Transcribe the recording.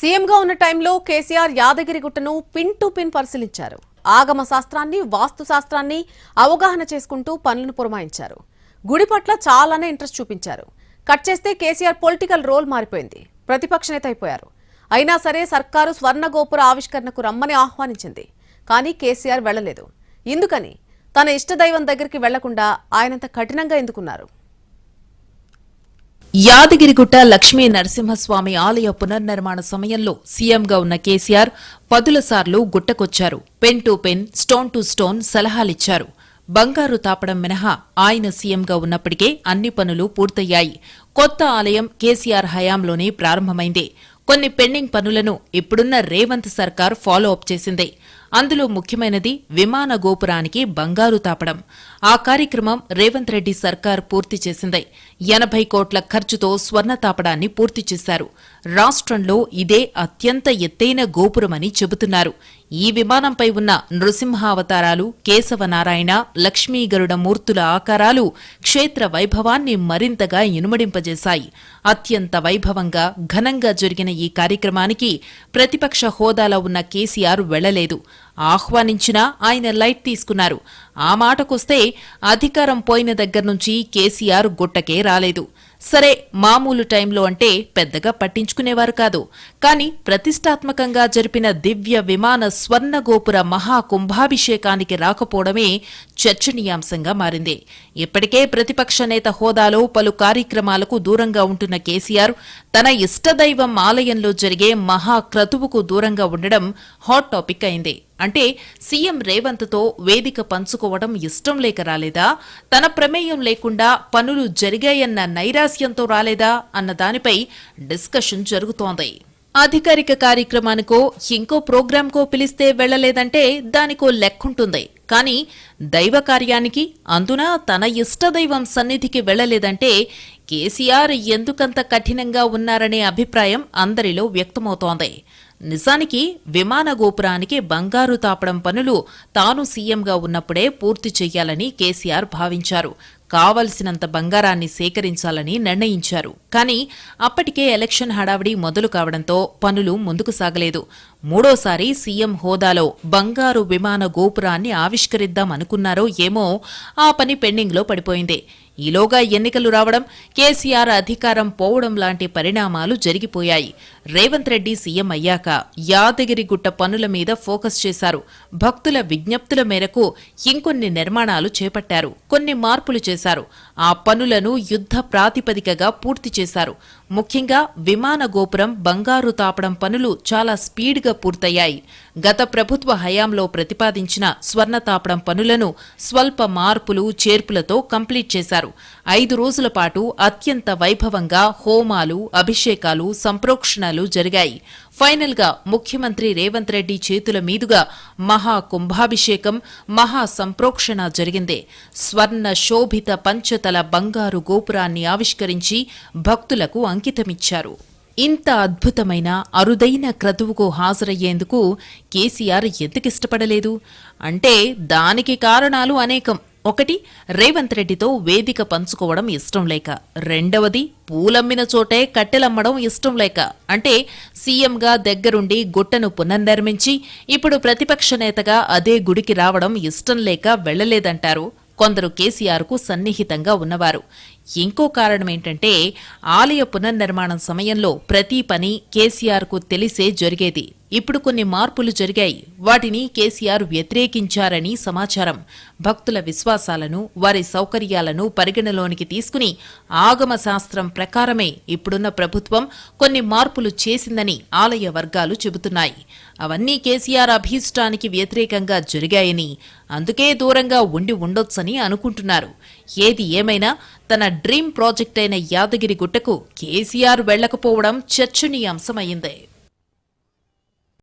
సీఎంగా ఉన్న టైంలో కేసీఆర్ యాదగిరిగుట్టను పిన్ టు పిన్ పరిశీలించారు. ఆగమ శాస్త్రాన్ని వాస్తు శాస్త్రాన్ని అవగాహన చేసుకుంటూ పనులను పురమాయించారు. గుడి పట్ల చాలానే ఇంట్రెస్ట్ చూపించారు. కట్ చేస్తే కేసీఆర్ పొలిటికల్ రోల్ మారిపోయింది. ప్రతిపక్ష నేత అయిపోయారు. అయినా సరే సర్కారు స్వర్ణ గోపుర ఆవిష్కరణకు రమ్మని ఆహ్వానించింది. కానీ కేసీఆర్ వెళ్ళలేదు ఎందుకని? తన ఇష్టదైవం దగ్గరికి వెళ్ళకుండా ఆయనంత కఠినంగా ఎందుకున్నారు? యాదగిరిగుట్ట లక్ష్మీ నరసింహస్వామి ఆలయ పునర్నిర్మాణ సమయంలో సీఎంగా ఉన్న కేసీఆర్ పదుల సార్లు గుట్టకొచ్చారు. Pen to pen stone to stone సలహాలిచ్చారు. బంగారు తాపడం మినహా ఆయన సీఎంగా ఉన్నప్పటికే అన్ని పనులు పూర్తయ్యాయి. కొత్త ఆలయం కేసీఆర్ హయాంలోనే ప్రారంభమైంది. కొన్ని పెండింగ్ పనులను ఇప్పుడున్న రేవంత్ సర్కార్ ఫాలో అప్ చేసింది. అందులో ముఖ్యమైనది విమాన గోపురానికి బంగారు తాపడం. ఆ కార్యక్రమం రేవంత్ రెడ్డి సర్కార్ పూర్తి చేసింది. ఎనభై కోట్ల ఖర్చుతో స్వర్ణ తాపడాన్ని పూర్తి చేశారు. రాష్ట్రంలో ఇదే అత్యంత ఎత్తైన గోపురమని చెబుతున్నారు. ఈ విమానంపై ఉన్న నృసింహావతారాలు కేశవనారాయణ లక్ష్మీగరుడ మూర్తుల ఆకారాలు క్షేత్ర వైభవాన్ని మరింతగా ఇనుమడింపజేశాయి. అత్యంత వైభవంగా ఘనంగా జరిగిన ఈ కార్యక్రమానికి ప్రతిపక్ష హోదాలో ఉన్న కేసీఆర్ వెళ్ళలేదు ఆహ్వానించినా ఆయన లైట్ తీసుకున్నారు. ఆ మాటకొస్తే అధికారం పోయిన దగ్గర నుంచి కేసీఆర్ గుట్టకే రాలేదు. సరే మామూలు టైంలో అంటే పెద్దగా పట్టించుకునేవారు కాదు. కానీ ప్రతిష్టాత్మకంగా జరిపిన దివ్య విమాన స్వర్ణగోపుర మహాకుంభాభిషేకానికి రాకపోవడమే చర్చనీయాంశంగా మారింది. ఇప్పటికే ప్రతిపక్ష నేత హోదాలో పలు కార్యక్రమాలకు దూరంగా ఉంటున్న కేసీఆర్ తన ఇష్టదైవం ఆలయంలో జరిగే మహాక్రతువుకు దూరంగా ఉండడం హాట్ టాపిక్ అయింది. అంటే సీఎం రేవంత్తో వేదిక పంచుకోవడం ఇష్టం లేక రాలేదా? తన ప్రమేయం లేకుండా పనులు జరిగాయన్న నైరాస్యంతో రాలేదా? అన్న దానిపై డిస్కషన్ జరుగుతోంది. అధికారిక కార్యక్రమానికో ఇంకో ప్రోగ్రాంకో పిలిస్తే వెళ్ళలేదంటే దానికో లెక్కుంటుంది. కానీ దైవ కార్యానికి అందున తన ఇష్టదైవం సన్నిధికి వెళ్ళలేదంటే కేసీఆర్ ఎందుకంత కఠినంగా ఉన్నారనే అభిప్రాయం అందరిలో వ్యక్తమవుతోంది. నిజానికి విమాన గోపురానికి బంగారు తాపడం పనులు తాను సీఎంగా ఉన్నప్పుడే పూర్తి చేయాలని కేసీఆర్ భావించారు. కావలసినంత బంగారాన్ని సేకరించాలని నిర్ణయించారు. కానీ అప్పటికే ఎలక్షన్ హడావిడి మొదలు కావడంతో పనులు ముందుకు సాగలేదు. మూడోసారి సీఎం హోదాలో బంగారు విమాన గోపురాన్ని ఆవిష్కరిద్దాం అనుకున్నారో ఏమో ఆ పని పెండింగ్లో పడిపోయింది. ఈలోగా ఎన్నికలు రావడం కేసీఆర్ అధికారం పోవడం లాంటి పరిణామాలు జరిగిపోయాయి. రేవంత్ రెడ్డి సీఎం అయ్యాక యాదగిరిగుట్ట పనుల మీద ఫోకస్ చేశారు. భక్తుల విజ్ఞప్తుల మేరకు ఇంకొన్ని నిర్మాణాలు చేపట్టారు కొన్ని మార్పులు చేశారు. ఆ పనులను యుద్ధ ప్రాతిపదికగా పూర్తి చేశారు. ముఖ్యంగా విమాన గోపురం బంగారు తాపడం పనులు చాలా స్పీడ్గా పూర్తయ్యాయి. గత ప్రభుత్వ హయాంలో ప్రతిపాదించిన స్వర్ణ తాపడం పనులను స్వల్ప మార్పులు చేర్పులతో కంప్లీట్ చేశారు. ఐదు రోజుల పాటు అత్యంత వైభవంగా హోమాలు అభిషేకాలు సంప్రోక్షణలు జరిగాయి. ఫైనల్గా ముఖ్యమంత్రి రేవంత్ రెడ్డి చేతుల మీదుగా మహా కుంభాభిషేకం మహా సంప్రోక్షణ జరిగింది. స్వర్ణ శోభిత పంచతల బంగారు గోపురాన్ని ఆవిష్కరించి భక్తులకు అంకితమిచ్చారు. ఇంత అద్భుతమైన అరుదైన క్రతువుకు హాజరయ్యేందుకు కేసీఆర్ ఎందుకిష్టపడలేదు? అంటే దానికి కారణాలు అనేకం. ఒకటి రేవంత్ రెడ్డితో వేదిక పంచుకోవడం ఇష్టం లేక. రెండవది పూలమ్మిన చోటే కట్టెలమ్మడం ఇష్టం లేక. అంటే సీఎంగా దగ్గరుండి గుట్టను పునర్నిర్మించి ఇప్పుడు ప్రతిపక్ష నేతగా అదే గుడికి రావడం ఇష్టం లేక వెళ్ళలేదంటారు కొందరు కేసీఆర్కు సన్నిహితంగా ఉన్నవారు. ఇంకో కారణం ఏంటంటే ఆలయ పునర్నిర్మాణం సమయంలో ప్రతి పని కేసీఆర్కు తెలిసే జరిగేది. ఇప్పుడు కొన్ని మార్పులు జరిగాయి. వాటిని కేసీఆర్ వ్యతిరేకించారని సమాచారం. భక్తుల విశ్వాసాలను వారి సౌకర్యాలను పరిగణలోనికి తీసుకుని ఆగమ శాస్త్రం ప్రకారమే ఇప్పుడున్న ప్రభుత్వం కొన్ని మార్పులు చేసిందని ఆలయ వర్గాలు చెబుతున్నాయి. అవన్నీ కేసీఆర్ అభీష్టానికి వ్యతిరేకంగా జరిగాయని అందుకే దూరంగా ఉండి ఉండొచ్చని అనుకుంటున్నారు. ఏది ఏమైనా తన డ్రీమ్ ప్రాజెక్ట్ అయిన యాదగిరి గుట్టకు కేసీఆర్ వెళ్ళకపోవడం చర్చనీయాంశమైంది